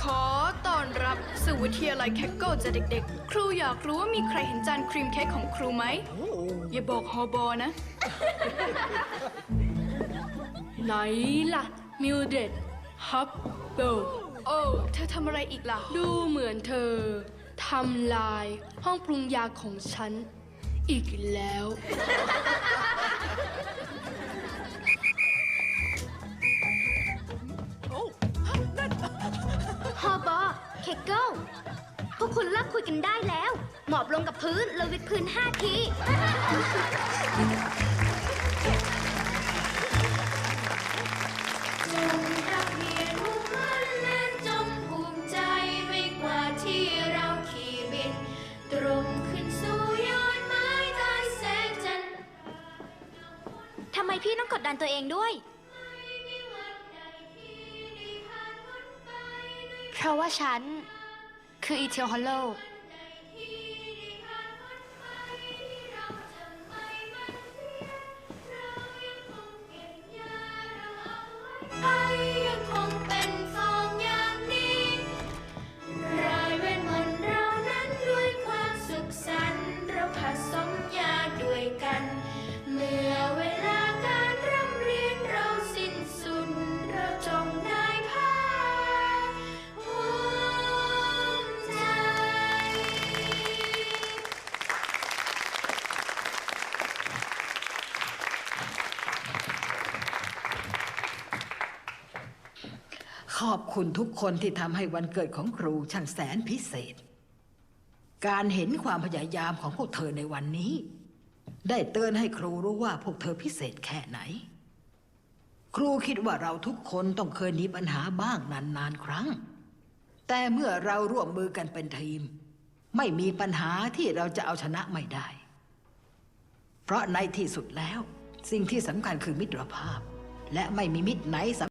ขอต้อนรับสู่วิทยาลัยแคกเกิลจะเด็กๆ ครูอยากรู้ว่ามีใครเห็นจานครีมเค้กของครูไหม อย่าบอกฮอบอนะ ไหนล่ะ มิวเดดฮับเบิลโอ้เธอทำอะไรอีกล่ะ ดูเหมือนเธอทำลายห้องปรุงยาของฉัน อีกแล้ว เคเกิลพวกคุณเลิกคุยกันได้แล้ว หมอบลงกับพื้นแล้ววิดพื้นห้าที จงรักเรียนมุ่งมั่นและจงภูมิใจไม่กว่าที่เราขี่บิน ตรงขึ้นสู่ยอดไม้ใต้แสงจันทร์ ทำไมพี่ต้องกดดันตัวเองด้วย เพราะว่าฉันคืออีเทลฮอลโล ขอบคุณทุกคนที่ทำให้วันเกิดของครูช่างแสนพิเศษ การเห็นความพยายามของพวกเธอในวันนี้ ได้เตือนให้ครูรู้ว่าพวกเธอพิเศษแค่ไหน ครูคิดว่าเราทุกคนต้องเคยมีปัญหาบ้างนานๆครั้ง แต่เมื่อเราร่วมมือกันเป็นทีม ไม่มีปัญหาที่เราจะเอาชนะไม่ได้ เพราะในที่สุดแล้ว สิ่งที่สำคัญคือมิตรภาพ และไม่มีมิตรไหนส